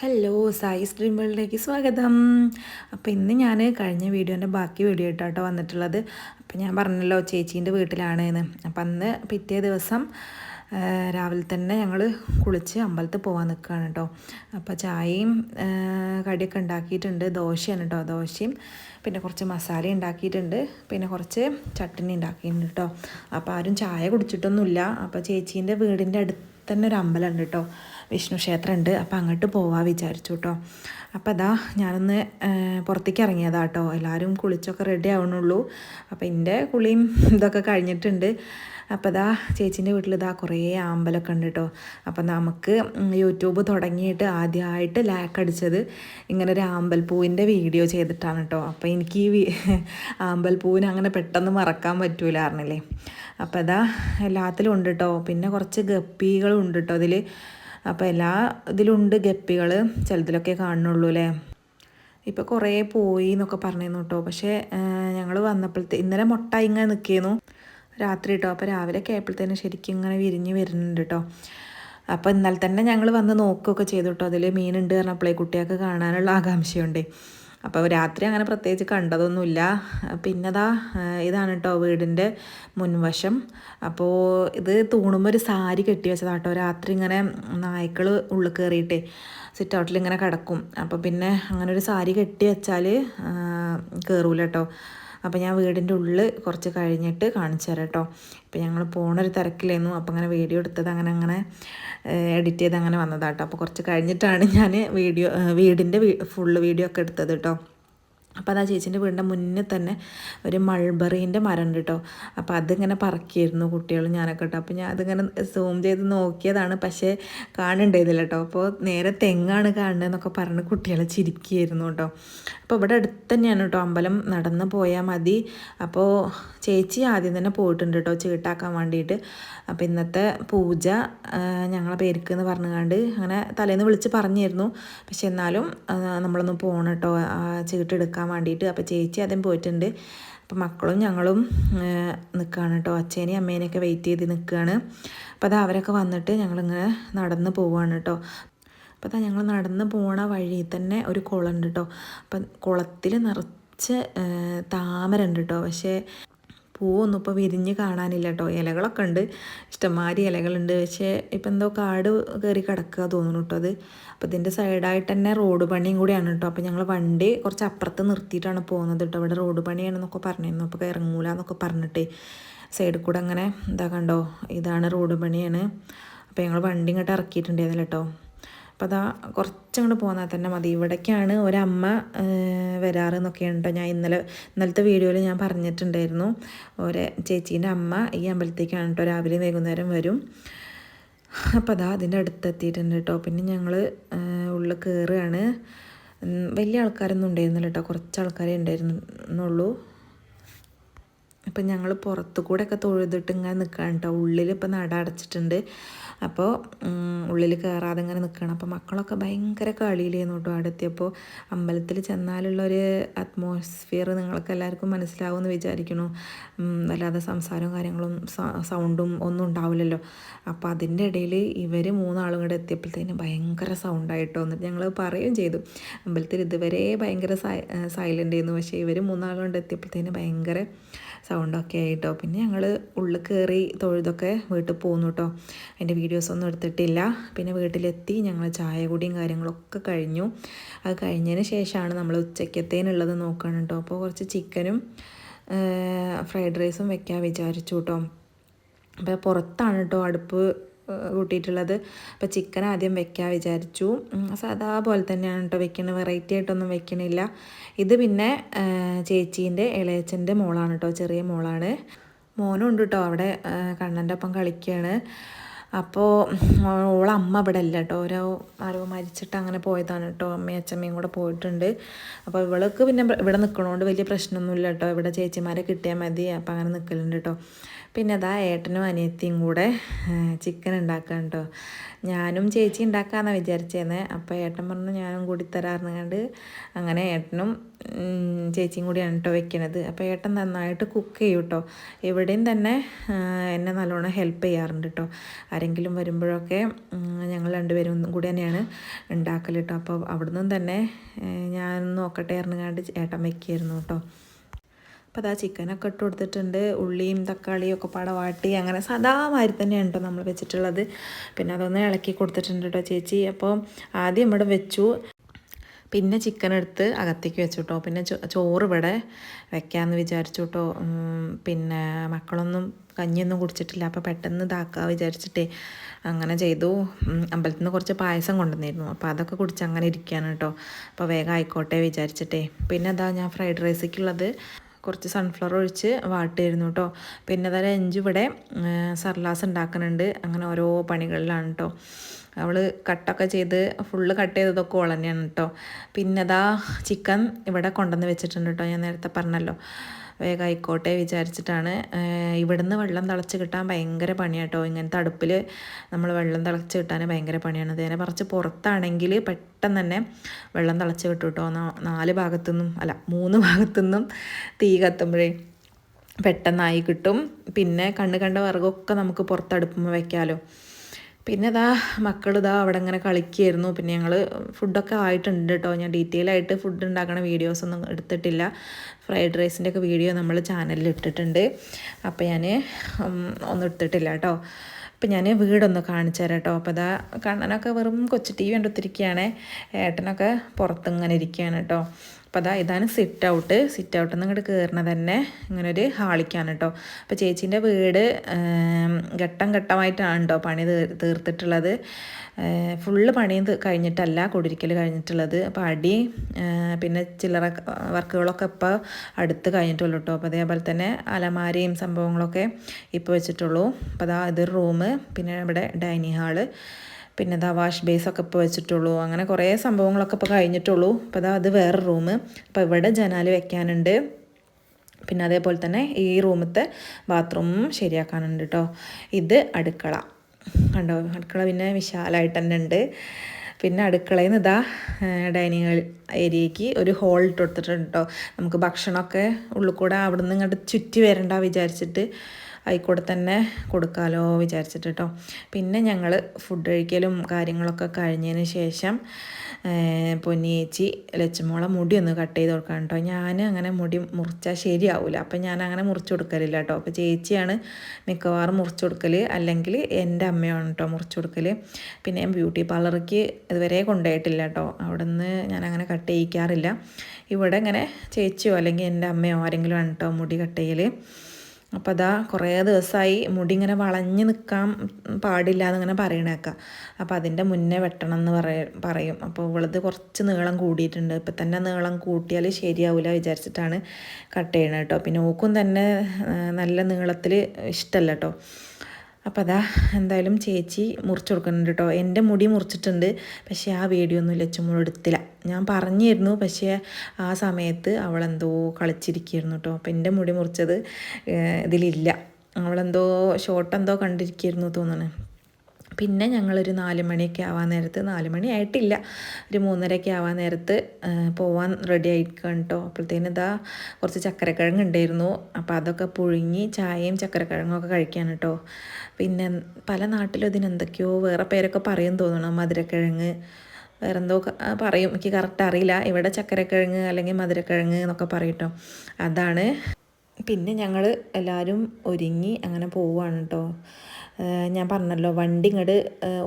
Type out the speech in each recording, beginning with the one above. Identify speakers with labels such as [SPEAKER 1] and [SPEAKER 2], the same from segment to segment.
[SPEAKER 1] Hello Sai stream വേൾഡിലേക്ക് സ്വാഗതം. അപ്പോൾ ഇന്ന് ഞാൻ കഴിഞ്ഞ വീഡിയോന്റെ ബാക്കി വീഡിയോ ആയിട്ടാട്ടോ വന്നിട്ടുള്ളത്. അപ്പോൾ ഞാൻ പറഞ്ഞല്ലോ ചേച്ചീന്റെ വീട്ടിലാണ് എന്ന് അപ്പം അന്ന് പിറ്റേ ദിവസം രാവിലെ തന്നെ ഞങ്ങൾ കുളിച്ച് അമ്പലത്തിൽ പോകാൻ നിൽക്കുകയാണ് കേട്ടോ അപ്പോൾ ചായയും കടിയൊക്കെ ഉണ്ടാക്കിയിട്ടുണ്ട്. ദോശയാണ് കേട്ടോ ദോശയും. പിന്നെ കുറച്ച് മസാല ഉണ്ടാക്കിയിട്ടുണ്ട്. പിന്നെ കുറച്ച് ചട്ടിനി ഉണ്ടാക്കിയിട്ടുണ്ട് കേട്ടോ അപ്പോൾ ആരും ചായ കുടിച്ചിട്ടൊന്നുമില്ല. അപ്പോൾ ചേച്ചീന്റെ വീടിന്റെ അടുത്ത് തന്നെ ഒരു അമ്പലമുണ്ട് കേട്ടോ വിഷ്ണു ക്ഷേത്രമുണ്ട് അപ്പോൾ അങ്ങോട്ട് പോവാ വിചാരിച്ചു കേട്ടോ അപ്പോൾ അതാ ഞാനൊന്ന് പുറത്തേക്ക് ഇറങ്ങിയതാ കേട്ടോ എല്ലാവരും കുളിച്ചൊക്കെ റെഡി ആവണുള്ളൂ. അപ്പോൾ എന്റെ കുളിയും ഇതൊക്കെ കഴിഞ്ഞിട്ടുണ്ട്. അപ്പോൾ ഇതാ ചേച്ചീന്റെ വീട്ടിൽ ഇതാ കുറേ ആമ്പലൊക്കെ ഉണ്ട് കേട്ടോ അപ്പോൾ നമുക്ക് യൂട്യൂബ് തുടങ്ങിയിട്ട് ആദ്യമായിട്ട് ലാക്ക് അടിച്ചത് ഇങ്ങനെ ഒരു ആമ്പൽപ്പൂവിന്റെ വീഡിയോ ചെയ്തിട്ടാണ് കേട്ടോ അപ്പോൾ എനിക്ക് ഈ ആമ്പൽപ്പൂവിന് അങ്ങനെ പെട്ടെന്ന് മറക്കാൻ പറ്റൂലായിരുന്നില്ലേ അപ്പോൾ അതാ എല്ലാത്തിലും ഉണ്ട് കേട്ടോ പിന്നെ കുറച്ച് ഗപ്പികളും ഉണ്ട് കേട്ടോ അതിൽ അപ്പോൾ എല്ലാ ഇതിലുണ്ട് ഗപ്പികൾ ചിലതിലൊക്കെ കാണുന്നുള്ളൂ അല്ലേ ഇപ്പോൾ കുറേ പോയി എന്നൊക്കെ പറഞ്ഞിരുന്നു കേട്ടോ പക്ഷേ ഞങ്ങൾ വന്നപ്പോഴത്തെ ഇന്നലെ മുട്ട ഇങ്ങനെ നിൽക്കിയിരുന്നു രാത്രി കേട്ടോ അപ്പോൾ രാവിലെ ഒക്കെ ആയപ്പോഴത്തേനും ശരിക്കും ഇങ്ങനെ വിരിഞ്ഞ് വരുന്നുണ്ട് കേട്ടോ അപ്പോൾ ഇന്നലെ തന്നെ ഞങ്ങൾ വന്ന് നോക്കുകയൊക്കെ ചെയ്തു കേട്ടോ അതിൽ മീനുണ്ട് പറഞ്ഞപ്പോഴേ കുട്ടികൾക്ക് കാണാനുള്ള ആകാംക്ഷയുണ്ടേ. അപ്പോൾ രാത്രി അങ്ങനെ പ്രത്യേകിച്ച് കണ്ടതൊന്നുമില്ല. പിന്നെതാ ഇതാണ് കേട്ടോ വീടിന്റെ മുൻവശം. അപ്പോൾ ഇത് തൂണുമ്പോൾ ഒരു സാരി കെട്ടി വെച്ചതാട്ടോ രാത്രി ഇങ്ങനെ നായ്ക്കൾ ഉള്ളിൽ കയറിയിട്ടേ സിറ്റ് ഔട്ടിൽ ഇങ്ങനെ കിടക്കും. അപ്പോൾ പിന്നെ അങ്ങനെ ഒരു സാരി കെട്ടി വെച്ചാൽ കയറൂല കേട്ടോ അപ്പോൾ ഞാൻ വീടിന്റെ ഉള്ളിൽ കുറച്ച് കഴിഞ്ഞിട്ട് കാണിച്ചു തരാം കേട്ടോ ഇപ്പോൾ ഞങ്ങൾ പോണൊരു തിരക്കിലായിരുന്നു. അപ്പോൾ അങ്ങനെ വീഡിയോ എടുത്തത് അങ്ങനെ അങ്ങനെ എഡിറ്റ് ചെയ്ത് അങ്ങനെ വന്നതാട്ടോ അപ്പോൾ കുറച്ച് കഴിഞ്ഞിട്ടാണ് ഞാൻ വീഡിയോ വീടിന്റെ ഫുള്ള് വീഡിയോ ഒക്കെ എടുത്തത് കേട്ടോ അപ്പോൾ ആ ചേച്ചീന്റെ വീടിന്റെ മുന്നിൽ തന്നെ ഒരു മൾബറീന്റെ മരം കേട്ടോ അപ്പോൾ അതിങ്ങനെ പറക്കിയിരുന്നു കുട്ടികൾ ഞാനൊക്കെ കേട്ടോ അപ്പോൾ ഞാൻ അതിങ്ങനെ സൂം ചെയ്ത് നോക്കിയതാണ്. പക്ഷേ കാണുന്നുണ്ടായിരുന്നില്ല കേട്ടോ അപ്പോൾ നേരെ തെങ്ങാണ് കാണുന്നതെന്നൊക്കെ പറഞ്ഞ് കുട്ടികളെ ചിരിക്കുകയായിരുന്നു കേട്ടോ അപ്പോൾ ഇവിടെ അടുത്ത് തന്നെയാണ് കേട്ടോ അമ്പലം നടന്ന് പോയാൽ മതി. അപ്പോൾ ചേച്ചി ആദ്യം തന്നെ പോയിട്ടുണ്ട് കേട്ടോ ചീട്ടാക്കാൻ വേണ്ടിയിട്ട്. അപ്പോൾ ഇന്നത്തെ പൂജ ഞങ്ങളെ പേർക്ക് എന്ന് പറഞ്ഞുകൊണ്ട് അങ്ങനെ തലേന്ന് വിളിച്ച് പറഞ്ഞിരുന്നു. പക്ഷെ എന്നാലും നമ്മളൊന്ന് പോകണം കേട്ടോ ചീട്ടെടുക്കാൻ വേണ്ടിയിട്ട് അപ്പോൾ ചേച്ചി ആദ്യം പോയിട്ടുണ്ട്. അപ്പോൾ മക്കളും ഞങ്ങളും നിൽക്കുകയാണ് കേട്ടോ അച്ഛനെയും അമ്മേനെയൊക്കെ വെയിറ്റ് ചെയ്ത് നിൽക്കുകയാണ് അപ്പോൾ അത് അവരൊക്കെ വന്നിട്ട് ഞങ്ങളിങ്ങനെ നടന്ന് പോവുകയാണ് കേട്ടോ അപ്പോൾ അതാ ഞങ്ങൾ നടന്ന് പോണ വഴി തന്നെ ഒരു കുളമുണ്ട് കേട്ടോ അപ്പം കുളത്തിൽ നിറച്ച് താമര ഉണ്ട് കേട്ടോ പക്ഷേ പൂവൊന്നും ഇപ്പോൾ വിരിഞ്ഞ് കാണാനില്ല കേട്ടോ ഇലകളൊക്കെ ഉണ്ട്. ഇഷ്ടംമാതിരി ഇലകളുണ്ട്. പക്ഷേ ഇപ്പം എന്തോ കാട് കയറി കിടക്കുക തോന്നുന്നു കേട്ടോ അത്. അപ്പോൾ ഇതിന്റെ സൈഡായിട്ട് തന്നെ റോഡ് പണിയും കൂടിയാണ് കേട്ടോ അപ്പോൾ ഞങ്ങൾ വണ്ടി കുറച്ച് അപ്പുറത്ത് നിർത്തിയിട്ടാണ് പോകുന്നത് കേട്ടോ ഇവിടെ റോഡ് പണിയാണെന്നൊക്കെ പറഞ്ഞിരുന്നു. അപ്പോൾ ഇറങ്ങൂല എന്നൊക്കെ പറഞ്ഞിട്ട് സൈഡിൽ കൂടെ അങ്ങനെ എന്താ കണ്ടോ? ഇതാണ് റോഡ് പണിയാണ്. അപ്പോൾ ഞങ്ങൾ വണ്ടി ഇങ്ങോട്ട് ഇറക്കിയിട്ടുണ്ടായിരുന്നില്ല കേട്ടോ അപ്പോൾ അതാ കുറച്ചങ്ങോട്ട് പോന്നാൽ തന്നെ മതി. ഇവിടേക്കാണ് ഒരമ്മ വരാറ് എന്നൊക്കെയാണ് കേട്ടോ ഞാൻ ഇന്നലെ ഇന്നലത്തെ വീഡിയോയിൽ ഞാൻ പറഞ്ഞിട്ടുണ്ടായിരുന്നു. ഒരു ചേച്ചീന്റെ അമ്മ ഈ അമ്പലത്തേക്കാണ് കേട്ടോ രാവിലെ വൈകുന്നേരം വരും. അപ്പോൾ അതാ അതിന്റെ അടുത്തെത്തിയിട്ടുണ്ട് കേട്ടോ പിന്നെ ഞങ്ങൾ ഉള്ളിൽ കയറുകയാണ് വലിയ ആൾക്കാരൊന്നും ഉണ്ടായിരുന്നില്ല കേട്ടോ കുറച്ച് ആൾക്കാരെ ഉണ്ടായിരുന്നുള്ളൂ. അപ്പം ഞങ്ങൾ പുറത്തു കൂടെയൊക്കെ തൊഴുതിട്ട് ഇങ്ങനെ നിൽക്കുകയാണ് കേട്ടോ ഉള്ളിൽ ഇപ്പം നട അടച്ചിട്ടുണ്ട്. അപ്പോൾ ഉള്ളിൽ കയറാതെ ഇങ്ങനെ നിൽക്കണം അപ്പോൾ മക്കളൊക്കെ ഭയങ്കര കളിയിലായിരുന്നു കേട്ടോ അടുത്തിയപ്പോൾ അമ്പലത്തിൽ ചെന്നാലുള്ളൊരു അറ്റ്മോസ്ഫിയർ നിങ്ങൾക്ക് എല്ലാവർക്കും മനസ്സിലാവുമെന്ന് വിചാരിക്കുന്നു അല്ലാതെ സംസാരവും കാര്യങ്ങളും സൗണ്ടും ഒന്നും ഉണ്ടാവില്ലല്ലോ. അപ്പോൾ അതിന്റെ ഇടയിൽ ഇവർ മൂന്നാളും കൂടെ എത്തിയപ്പോഴത്തേന് ഭയങ്കര സൗണ്ടായിട്ടോ എന്നിട്ട് ഞങ്ങൾ പറയുകയും ചെയ്തു. അമ്പലത്തിൽ ഇതുവരെ ഭയങ്കര സൈലന്റ് ആയിരുന്നു. പക്ഷേ ഇവർ മൂന്നാളും കൊണ്ട് എത്തിയപ്പോഴത്തേന് ഭയങ്കര സൗണ്ടൊക്കെ ആയിട്ടോ. പിന്നെ ഞങ്ങൾ ഉള്ളിൽ കയറി തൊഴുതൊക്കെ വീട്ടിൽ പോകുന്നു കേട്ടോ അതിന്റെ വീഡിയോസൊന്നും എടുത്തിട്ടില്ല. പിന്നെ വീട്ടിലെത്തി ഞങ്ങൾ ചായ കുടിയും കാര്യങ്ങളൊക്കെ കഴിഞ്ഞു. അത് കഴിഞ്ഞതിന് ശേഷമാണ് നമ്മൾ ഉച്ചക്കത്തേനുള്ളത് നോക്കണം കേട്ടോ അപ്പോൾ കുറച്ച് ചിക്കനും ഫ്രൈഡ് റൈസും വെക്കാൻ വിചാരിച്ചു കേട്ടോ അപ്പോൾ പുറത്താണ് കേട്ടോ അടുപ്പ് കൂട്ടിയിട്ടുള്ളത്. അപ്പോൾ ചിക്കൻ ആദ്യം വെക്കാൻ വിചാരിച്ചു. സാധാ പോലെ തന്നെയാണ് കേട്ടോ വെക്കുന്നത് വെറൈറ്റി ആയിട്ടൊന്നും വെക്കണില്ല. ഇത് പിന്നെ ചേച്ചീന്റെ ഇളയച്ചന്റെ മോളാണ് കേട്ടോ ചെറിയ മോളാണ്. മോനും ഉണ്ട് കേട്ടോ അവിടെ കണ്ണന്റെ ഒപ്പം കളിക്കുകയാണ് അപ്പോൾ ഓളെ അമ്മ ഇവിടെ അല്ല കേട്ടോ ഓരോ ആരോ മരിച്ചിട്ട് അങ്ങനെ പോയതാണ് കേട്ടോ അമ്മയും അച്ഛമ്മയും കൂടെ പോയിട്ടുണ്ട്. അപ്പോൾ ഇവൾക്ക് പിന്നെ ഇവിടെ നിൽക്കണോണ്ട് വലിയ പ്രശ്നമൊന്നുമില്ല കേട്ടോ ഇവിടെ ചേച്ചിമാരെ കിട്ടിയാൽ മതി. അപ്പോൾ അങ്ങനെ നിൽക്കലുണ്ട് കേട്ടോ പിന്നെ അതാ ഏട്ടനും അനിയത്തിയും കൂടെ ചിക്കൻ ഉണ്ടാക്കാൻ കേട്ടോ ഞാനും ചേച്ചി ഉണ്ടാക്കാമെന്നാണ് വിചാരിച്ചേന്ന്. അപ്പോൾ ഏട്ടൻ പറഞ്ഞു ഞാനും കൂടി തരാറുണ്ട് അങ്ങനെ ഏട്ടനും ചേച്ചിയും കൂടിയാണ് കേട്ടോ വെക്കണത്. അപ്പോൾ ഏട്ടൻ നന്നായിട്ട് കുക്ക് ചെയ്യും കേട്ടോ ഇവിടെയും തന്നെ എന്നെ നല്ലോണം ഹെൽപ്പ് ചെയ്യാറുണ്ട് കേട്ടോ ആരെങ്കിലും വരുമ്പോഴൊക്കെ ഞങ്ങൾ രണ്ടുപേരും കൂടി തന്നെയാണ് ഉണ്ടാക്കൽ കേട്ടോ അപ്പോൾ അവിടുന്ന് തന്നെ ഞാൻ നോക്കട്ടെ ഇറങ്ങാണ്ട് ഏട്ടൻ വയ്ക്കായിരുന്നു കേട്ടോ അപ്പോൾ അതാ ചിക്കനൊക്കെ ഇട്ട് കൊടുത്തിട്ടുണ്ട്. ഉള്ളിയും തക്കാളിയും ഒക്കെ പാടെ വാട്ടി അങ്ങനെ സദാമാതിരി തന്നെയാണ് കേട്ടോ നമ്മൾ വെച്ചിട്ടുള്ളത്. പിന്നെ അതൊന്ന് ഇളക്കി കൊടുത്തിട്ടുണ്ട് കേട്ടോ ചേച്ചി. അപ്പോൾ ആദ്യം ഇവിടെ വെച്ചു. പിന്നെ ചിക്കൻ എടുത്ത് അകത്തേക്ക് വെച്ചു കേട്ടോ പിന്നെ ചോറ് ഇവിടെ വെക്കാമെന്ന് വിചാരിച്ചു കേട്ടോ പിന്നെ മക്കളൊന്നും കഞ്ഞിയൊന്നും കുടിച്ചിട്ടില്ല. അപ്പോൾ പെട്ടെന്ന് ഇതാക്കുക വിചാരിച്ചിട്ടേ അങ്ങനെ ചെയ്തു. അമ്പലത്തിൽ നിന്ന് കുറച്ച് പായസം കൊണ്ടുവന്നിരുന്നു. അപ്പോൾ അതൊക്കെ കുടിച്ച് അങ്ങനെ ഇരിക്കുകയാണ് കേട്ടോ അപ്പോൾ വേഗം ആയിക്കോട്ടെ വിചാരിച്ചിട്ടേ. പിന്നെ അതാ ഞാൻ ഫ്രൈഡ് റൈസിക്കുള്ളത് കുറച്ച് സൺഫ്ലവർ ഒഴിച്ച് വാട്ടിയിരുന്നു കേട്ടോ പിന്നെ അതായത് അഞ്ച് ഇവിടെ സർലാസ് ഉണ്ടാക്കുന്നുണ്ട് അങ്ങനെ ഓരോ പണികളിലാണ് കേട്ടോ അവൾ കട്ടൊക്കെ ചെയ്ത് ഫുള്ള് കട്ട് ചെയ്തതൊക്കെ ഓൾ തന്നെയാണ് കേട്ടോ പിന്നെ അതാ ചിക്കൻ ഇവിടെ കൊണ്ടുവന്ന് വെച്ചിട്ടുണ്ട് കേട്ടോ ഞാൻ നേരത്തെ പറഞ്ഞല്ലോ. വേഗം ആയിക്കോട്ടെ വിചാരിച്ചിട്ടാണ്. ഇവിടുന്ന് വെള്ളം തിളച്ച് കിട്ടാൻ ഭയങ്കര പണിയാട്ടോ ഇങ്ങനത്തെ അടുപ്പിൽ നമ്മൾ വെള്ളം തിളച്ച് കിട്ടാൻ ഭയങ്കര പണിയാണ്. നേരെ പറിച്ച് പുറത്താണെങ്കിൽ പെട്ടെന്ന് തന്നെ വെള്ളം തിളച്ച് കിട്ടും കേട്ടോ നാല് ഭാഗത്തുനിന്നും അല്ല മൂന്ന് ഭാഗത്തുനിന്നും തീ കത്തുമ്പോഴേ പെട്ടെന്നായി കിട്ടും. പിന്നെ കണ്ണ് കണ്ട വിറകൊക്കെ നമുക്ക് പുറത്തടുപ്പുമ്പോൾ വെക്കാമല്ലോ പിന്നെ ഇതാ മക്കൾ ഇതാ അവിടെ ഇങ്ങനെ കളിക്കുമായിരുന്നു പിന്നെ ഞങ്ങൾ ഫുഡൊക്കെ ആയിട്ടുണ്ട് കേട്ടോ ഞാൻ ഡീറ്റെയിൽ ആയിട്ട് ഫുഡ് ഉണ്ടാക്കണ വീഡിയോസ് ഒന്നും എടുത്തിട്ടില്ല. ഫ്രൈഡ് റൈസിന്റെ ഒക്കെ വീഡിയോ നമ്മൾ ചാനലിൽ ഇട്ടിട്ടുണ്ട്. അപ്പോൾ ഞാൻ ഒന്നും എടുത്തിട്ടില്ല കേട്ടോ അപ്പം ഞാൻ വീടൊന്ന് കാണിച്ചു തരാം കേട്ടോ അപ്പോൾ അതാ കണ്ണനൊക്കെ വെറും കൊച്ചു ടി വി കണ്ടുത്തിരിക്കുകയാണ് ഏട്ടനൊക്കെ പുറത്തിങ്ങനെ ഇരിക്കുകയാണ് കേട്ടോ അപ്പോൾ അതാ ഇതാണ് സിറ്റ് ഔട്ട് സിറ്റ് ഔട്ടിൽ നിന്ന് ഇങ്ങോട്ട് കയറണ തന്നെ ഇങ്ങനെ ഒരു ഹാളിക്കാണ് കേട്ടോ അപ്പോൾ ചേച്ചീന്റെ വീട് ഘട്ടം ഘട്ടമായിട്ടാണ് കേട്ടോ പണി തീർത്തിട്ടുള്ളത്. ഫുള്ള് പണിയും കഴിഞ്ഞിട്ടല്ല കുടിരിക്കൽ കഴിഞ്ഞിട്ടുള്ളത്. അപ്പോൾ അടി പിന്നെ ചില്ലറ വർക്കുകളൊക്കെ ഇപ്പോൾ അടുത്ത് കഴിഞ്ഞിട്ടുള്ളൂ കേട്ടോ അപ്പോൾ അതേപോലെ തന്നെ അലമാരയും സംഭവങ്ങളൊക്കെ ഇപ്പോൾ വെച്ചിട്ടുള്ളൂ. അപ്പോൾ അതാ ഇതൊരു റൂം പിന്നെ ഇവിടെ ഡൈനിങ് ഹാൾ. പിന്നെ ഇതാ വാഷ് ബേസൊക്കെ ഇപ്പോൾ വെച്ചിട്ടുള്ളൂ. അങ്ങനെ കുറേ സംഭവങ്ങളൊക്കെ ഇപ്പോൾ കഴിഞ്ഞിട്ടുള്ളൂ. അപ്പോൾ അതാ അത് വേറെ റൂം അപ്പോൾ ഇവിടെ ജനാല് വെക്കാനുണ്ട്. പിന്നെ അതേപോലെ തന്നെ ഈ റൂമത്തെ ബാത്റൂമും ശരിയാക്കാനുണ്ട് കേട്ടോ ഇത് അടുക്കള. കണ്ടോ? അടുക്കള പിന്നെ വിശാലമായിട്ട് തന്നെ ഉണ്ട്. പിന്നെ അടുക്കളയിൽ നിന്ന് ഇതാ ഡൈനിങ് ഏരിയയ്ക്ക് ഒരു ഹോൾ ഇട്ട് കൊടുത്തിട്ടുണ്ട് കേട്ടോ നമുക്ക് ഭക്ഷണമൊക്കെ ഉള്ളിൽ കൂടെ അവിടെ നിന്ന് ഇങ്ങോട്ട് ചുറ്റി വരണ്ട വിചാരിച്ചിട്ട്. ആയിക്കോട്ടെ തന്നെ കൊടുക്കാമല്ലോ വിചാരിച്ചിട്ട് കേട്ടോ പിന്നെ ഞങ്ങൾ ഫുഡ് കഴിക്കലും കാര്യങ്ങളൊക്കെ കഴിഞ്ഞതിന് ശേഷം പൊന്നിയേച്ചി ലച്ചമോളെ മുടി ഒന്ന് കട്ട് ചെയ്ത് കൊടുക്കാൻ കേട്ടോ ഞാൻ അങ്ങനെ മുടി മുറിച്ചാൽ ശരിയാവില്ല അപ്പം ഞാൻ അങ്ങനെ മുറിച്ച് കൊടുക്കലില്ല കേട്ടോ അപ്പോൾ ചേച്ചിയാണ് മിക്കവാറും മുറിച്ച് കൊടുക്കൽ അല്ലെങ്കിൽ എന്റെ അമ്മയാണ് കേട്ടോ മുറിച്ച് കൊടുക്കൽ പിന്നെ ബ്യൂട്ടി പാർലറിക്ക് ഇതുവരെ കൊണ്ടുപോയിട്ടില്ല കേട്ടോ അവിടെ നിന്ന് ഞാൻ അങ്ങനെ കട്ട് ചെയ്യിക്കാറില്ല. ഇവിടെ ഇങ്ങനെ ചേച്ചിയോ അല്ലെങ്കിൽ എന്റെ അമ്മയോ ആരെങ്കിലും ആണ് കേട്ടോ മുടി കട്ട് ചെയ്യൽ അപ്പോൾ അതാ കുറേ ദിവസമായി മുടി ഇങ്ങനെ വളഞ്ഞ് നിൽക്കാൻ പാടില്ല എന്നിങ്ങനെ പറയണേക്കാം. അപ്പോൾ അതിന്റെ മുന്നേ വെട്ടണം എന്ന് പറയ പറയും. അപ്പോൾ ഇവളത് കുറച്ച് നീളം കൂടിയിട്ടുണ്ട്. ഇപ്പം തന്നെ നീളം കൂട്ടിയാൽ ശരിയാവില്ല വിചാരിച്ചിട്ടാണ് കട്ട് ചെയ്യണത് കേട്ടോ. പിന്നെ ഓക്കും തന്നെ നല്ല നീളത്തിൽ ഇഷ്ടമല്ല കേട്ടോ. അപ്പോൾ അതാ എന്തായാലും ചേച്ചി മുറിച്ച് കൊടുക്കുന്നുണ്ട് കേട്ടോ. എന്റെ മുടി മുറിച്ചിട്ടുണ്ട്. പക്ഷേ ആ വീഡിയോ ഒന്നും ലച്ചുമോൾ എടുത്തില്ല. ഞാൻ പറഞ്ഞിരുന്നു പക്ഷേ ആ സമയത്ത് അവളെന്തോ കളിച്ചിരിക്കുകയായിരുന്നു കേട്ടോ. അപ്പം എന്റെ മുടി മുറിച്ചത് ഇതിലില്ല. അവളെന്തോ ഷോട്ട് എന്തോ കണ്ടിരിക്കുകയായിരുന്നു തോന്നുന്നു പിന്നെ ഞങ്ങളൊരു നാല് മണിയൊക്കെ ആവാൻ നേരത്ത് നാല് മണി ആയിട്ടില്ല ഒരു മൂന്നരയൊക്കെ ആവാൻ നേരത്ത് പോവാൻ റെഡി ആയിരിക്കണം കേട്ടോ. അപ്പോഴത്തേനും ഇതാ കുറച്ച് ചക്കരക്കിഴങ്ങ് ഉണ്ടായിരുന്നു. അപ്പോൾ അതൊക്കെ പുഴുങ്ങി ചായയും ചക്കരക്കിഴങ്ങും ഒക്കെ കഴിക്കാൻ കേട്ടോ. പിന്നെ പല നാട്ടിലും ഇതിനെന്തൊക്കെയോ വേറെ പേരൊക്കെ പറയും തോന്നണം മധുരക്കിഴങ്ങ് വേറെന്തോ പറയും. എനിക്ക് കറക്റ്റ് അറിയില്ല. ഇവിടെ ചക്കരക്കിഴങ്ങ് അല്ലെങ്കിൽ മധുരക്കിഴങ്ങ് എന്നൊക്കെ പറയും അതാണ്. പിന്നെ ഞങ്ങൾ എല്ലാവരും ഒരുങ്ങി അങ്ങനെ പോവുകയാണ് കേട്ടോ ഞാൻ പറഞ്ഞല്ലോ വണ്ടി ഇങ്ങോട്ട്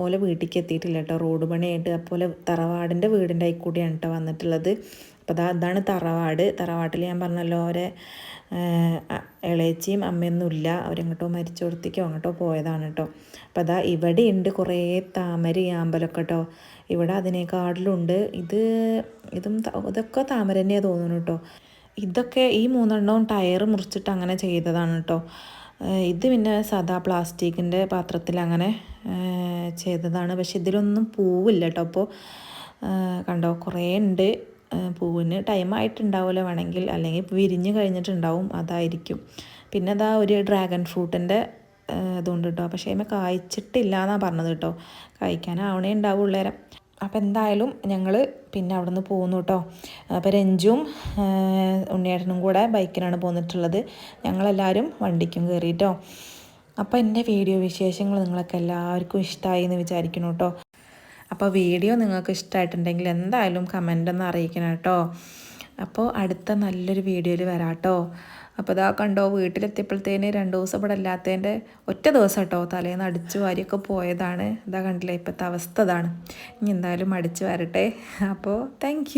[SPEAKER 1] ഓല വീട്ടിലേക്ക് എത്തിയിട്ടില്ല കേട്ടോ റോഡ് പണിയായിട്ട് അപ്പോൾ തറവാടിന്റെ വീടിന്റെ ആയിക്കൂടിയാണ് കേട്ടോ വന്നിട്ടുള്ളത്. അപ്പോൾ അതാ അതാണ് തറവാട്. തറവാട്ടിൽ ഞാൻ പറഞ്ഞല്ലോ അവരെ ഇളയച്ചിയും അമ്മയൊന്നുമില്ല അവരെങ്ങോട്ടോ മരിച്ചു കൊടുത്തേക്കോ അങ്ങോട്ടോ പോയതാണ് കേട്ടോ അപ്പോൾ അതാ ഇവിടെ ഉണ്ട് കുറേ താമര ആമ്പലൊക്കെ കേട്ടോ ഇവിടെ അതിനേക്കാട്ടിലുണ്ട്. ഇത് ഇതും ഇതൊക്കെ താമര തന്നെയാണ് തോന്നുന്നു കേട്ടോ. ഇതൊക്കെ ഈ മൂന്നെണ്ണവും ടയർ മുറിച്ചിട്ട് അങ്ങനെ ചെയ്തതാണ് കേട്ടോ. ഇത് പിന്നെ സാധാ പ്ലാസ്റ്റിക്കിന്റെ പാത്രത്തിൽ അങ്ങനെ ചെയ്തതാണ്. പക്ഷെ ഇതിലൊന്നും പൂവില്ല കേട്ടോ. അപ്പോൾ കണ്ടോ കുറേ ഉണ്ട്. പൂവിന് ടൈം ആയിട്ടുണ്ടാവില്ല വേണമെങ്കിൽ. അല്ലെങ്കിൽ വിരിഞ്ഞ് കഴിഞ്ഞിട്ടുണ്ടാവും അതായിരിക്കും. പിന്നെ അതാ ഒരു ഡ്രാഗൺ ഫ്രൂട്ടിന്റെ ഇതുകൊണ്ട് കേട്ടോ. പക്ഷേ അതിമ കായ്ച്ചിട്ടില്ല എന്നാണ് പറഞ്ഞത് കേട്ടോ. കഴിക്കാനാവണേ ഉണ്ടാവുള്ളേരം. അപ്പോൾ എന്തായാലും ഞങ്ങൾ പിന്നെ അവിടെ നിന്ന് പോകുന്നു കേട്ടോ. അപ്പോൾ രഞ്ജും ഉണ്ണിയേട്ടനും കൂടെ ബൈക്കിനാണ് പോന്നിട്ടുള്ളത്. ഞങ്ങളെല്ലാവരും വണ്ടിക്കും കയറിയിട്ടോ അപ്പോൾ എന്റെ വീഡിയോ വിശേഷങ്ങൾ നിങ്ങൾക്ക് എല്ലാവർക്കും ഇഷ്ടമായി എന്ന് വിചാരിക്കണം കേട്ടോ. അപ്പോൾ വീഡിയോ നിങ്ങൾക്ക് ഇഷ്ടമായിട്ടുണ്ടെങ്കിൽ എന്തായാലും കമന്റ് ഒന്ന് അറിയിക്കണം കേട്ടോ. അപ്പോൾ അടുത്ത നല്ലൊരു വീഡിയോയിൽ വരാം കേട്ടോ. അപ്പോൾ ഇതാ കണ്ടോ വീട്ടിലെത്തിയപ്പോഴത്തേന് രണ്ട് ദിവസം ഇവിടെ അല്ലാത്തതിന്റെ ഒറ്റ ദിവസം കേട്ടോ തലേന്ന് അടിച്ചു വാരിയൊക്കെ പോയതാണ്. ഇതാ കണ്ടില്ലേ ഇപ്പോഴത്തെ അവസ്ഥ ഇതാണ്. ഇനി എന്തായാലും അടിച്ചു വരട്ടെ. അപ്പോൾ താങ്ക്